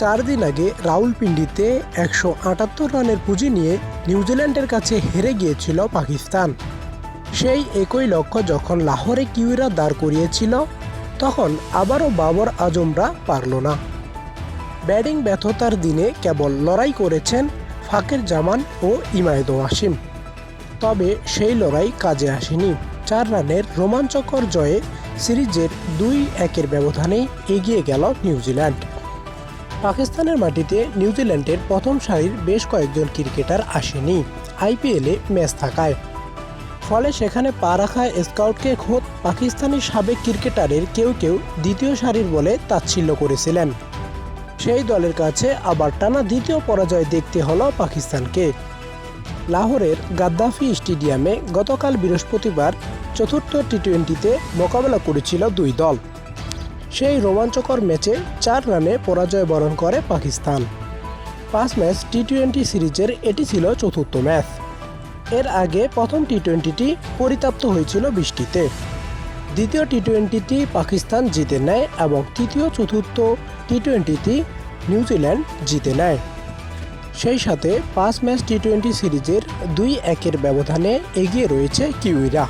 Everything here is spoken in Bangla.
চার দিন আগে রাউলপিন্ডিতে একশো আটাত্তর রানের পুঁজি নিয়ে নিউজিল্যান্ডের কাছে হেরে গিয়েছিল পাকিস্তান। সেই একই লক্ষ্য যখন লাহোরে কিউরা দাঁড় করিয়েছিল, তখন আবারও বাবর আজমরা পারল না। ব্যাটিং ব্যর্থতার দিনে কেবল লড়াই করেছেন ফাকের জামান ও ইমায়দ ওয়াসিম। তবে সেই লড়াই কাজে আসেনি। চার রানের রোমাঞ্চকর জয়ে সিরিজের দুই একের ব্যবধানেই এগিয়ে গেল নিউজিল্যান্ড। পাকিস্তানের মাটিতে নিউজিল্যান্ডের প্রথম সারির বেশ কয়েকজন ক্রিকেটার আসেনি। আইপিএলে ম্যাচ থাকায়। ফলে সেখানে পা রাখা স্কাউটকে খোদ পাকিস্তানি সাবেক ক্রিকেটারের কেউ কেউ দ্বিতীয় সারির বলে তাচ্ছিল্য করেছিলেন। সেই দলের কাছে আবার টানা দ্বিতীয় পরাজয় দেখতে হলো পাকিস্তানকে। লাহোরের গাদ্দাফি স্টেডিয়ামে গতকাল বৃহস্পতিবার চতুর্থ টি টোয়েন্টিতে মোকাবেলা করেছিল দুই দল। সেই রোমাঞ্চকর ম্যাচে চার রানে পরাজয় বরণ করে পাকিস্তান। পাঁচ ম্যাচ টি টোয়েন্টি সিরিজের এটি ছিল চতুর্থ ম্যাচ। এর আগে প্রথম টি টোয়েন্টিটি পরিতাপ্ত হয়েছিল বৃষ্টিতে। দ্বিতীয় টি টোয়েন্টিটি পাকিস্তান জিতে নেয় এবং তৃতীয় চতুর্থ টি টোয়েন্টিটি নিউজিল্যান্ড জিতে নেয়। সেই সাথে পাঁচ ম্যাচ টি টোয়েন্টি সিরিজের দুই একের ব্যবধানে এগিয়ে রয়েছে কিউইরা।